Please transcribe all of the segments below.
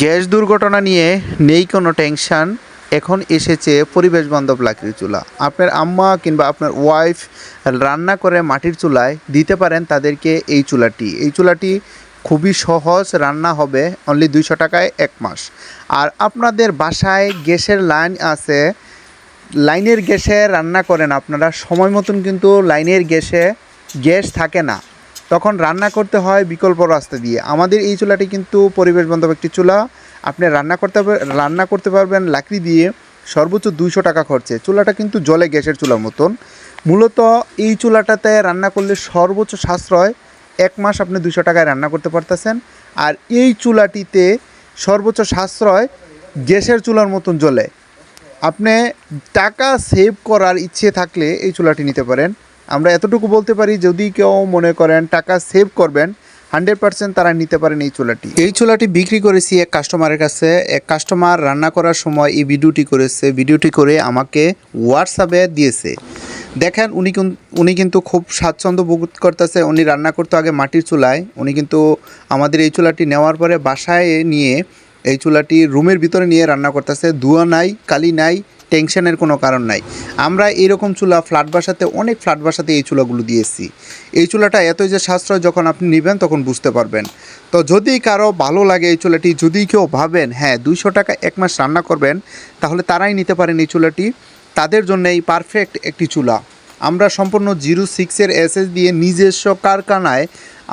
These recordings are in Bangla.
গ্যাস দুর্ঘটনা নিয়ে নেই কোনো টেনশন এখন এসেছে পরিবেশ বান্ধব লাকড়ি চুলা। আপনার আম্মা কিংবা আপনার ওয়াইফ রান্না করে মাটির চুলায় দিতে পারেন তাদেরকে এই চুলাটি। এই চুলাটি খুবই সহজ রান্না হবে অনলি দুইশো টাকায় এক মাস। আর আপনাদের বাসায় গ্যাসের লাইন আছে, লাইনের গ্যাসে রান্না করেন আপনারা। সময় মতন কিন্তু লাইনের গ্যাসে গ্যাস থাকে না। তখন রান্না করতে হয় বিকল্প রাস্তা দিয়ে। আমাদের এই চুলাটি কিন্তু পরিবেশ বান্ধব একটি চুলা। আপনি রান্না করতে রান্না করতে পারবেন লাকড়ি দিয়ে সর্বোচ্চ দুইশো টাকা খরচে। চুলাটা কিন্তু জলে গ্যাসের চুলার মতন। মূলত এই চুলাটাতে রান্না করলে সর্বোচ্চ সাশ্রয় এক মাস আপনি দুশো টাকায় রান্না করতে পারতেছেন। আর এই চুলাটিতে সর্বোচ্চ সাশ্রয় গ্যাসের চুলার মতন জ্বলে। আপনি টাকা সেভ করার ইচ্ছে থাকলে এই চুলাটি নিতে পারেন। আমরা এতটুকু বলতে পারি, যদি কেউ মনে করেন টাকা সেভ করবেন হান্ড্রেড পার্সেন্ট তারা নিতে পারেন এই চুলাটি। এই চুলাটি বিক্রি করেছি এক কাস্টমারের কাছে। এক কাস্টমার রান্না করার সময় এই ভিডিওটি করেছে। ভিডিওটি করে আমাকে হোয়াটসঅ্যাপে দিয়েছে। দেখেন, উনি উনি কিন্তু খুব স্বাচ্ছন্দ্য বোধ করতেছে। উনি রান্না করতো আগে মাটির চুলায়। উনি কিন্তু আমাদের এই চুলাটি নেওয়ার পরে বাসায় নিয়ে এই চুলাটি রুমের ভিতরে নিয়ে রান্না করতেছে। ধোঁয়া নাই, কালি নাই টেনশনের কোনো কারণ নাই। আমরা এরকম চুলা ফ্ল্যাট বাসাতে, অনেক ফ্ল্যাট বাসাতে এই চুলাগুলো দিয়ে দিয়েছি। এই চুলাটা এতই যে সাশ্রয় যখন আপনি নেবেন তখন বুঝতে পারবেন। তো যদি কারও ভালো লাগে এই চুলাটি, যদি কেউ ভাবেন হ্যাঁ দুইশো টাকা এক মাস রান্না করবেন, তাহলে তারাই নিতে পারেন এই চুলাটি। তাদের জন্য এই পারফেক্ট একটি চুলা। আমরা সম্পূর্ণ জিরো সিক্সের এসএস দিয়ে নিজস্ব কারখানায়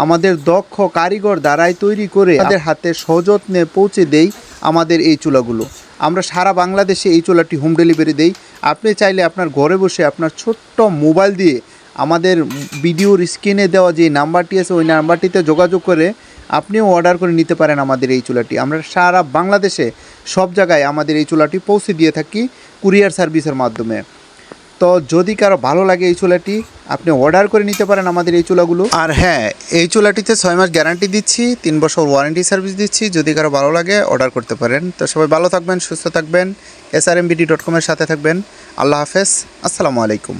আমাদের দক্ষ কারিগর দ্বারাই তৈরি করে তাদের হাতে সযত্নে পৌঁছে দেই আমাদের এই চুলাগুলো। আমরা সারা বাংলাদেশে এই চোলাটি হোম ডেলিভারি দেই। আপনি চাইলে আপনার ঘরে বসে আপনার ছোট্ট মোবাইল দিয়ে আমাদের ভিডিওর স্ক্রিনে দেওয়া যে নাম্বারটি আছে, ওই নাম্বারটিতে যোগাযোগ করে আপনিও অর্ডার করে নিতে পারেন আমাদের এই চুলাটি। আমরা সারা বাংলাদেশে সব জায়গায় আমাদের এই চুলাটি পৌঁছে দিয়ে থাকি কুরিয়ার সার্ভিসের মাধ্যমে। তো যদি কারও ভালো লাগে এই চুলাটি, আপনি অর্ডার করে নিতে পারেন আমাদের এই চুলাগুলো। আর হ্যাঁ এই চুলাটিতে ছয় মাস গ্যারান্টি দিচ্ছি, তিন বছর ওয়ারেন্টি সার্ভিস দিচ্ছি, যদি কারও ভালো লাগে অর্ডার করতে পারেন। তো সবাই ভালো থাকবেন, সুস্থ থাকবেন S R M BD dot কমের সাথে থাকবেন। আল্লাহ হাফেজ, আসসালামু আলাইকুম।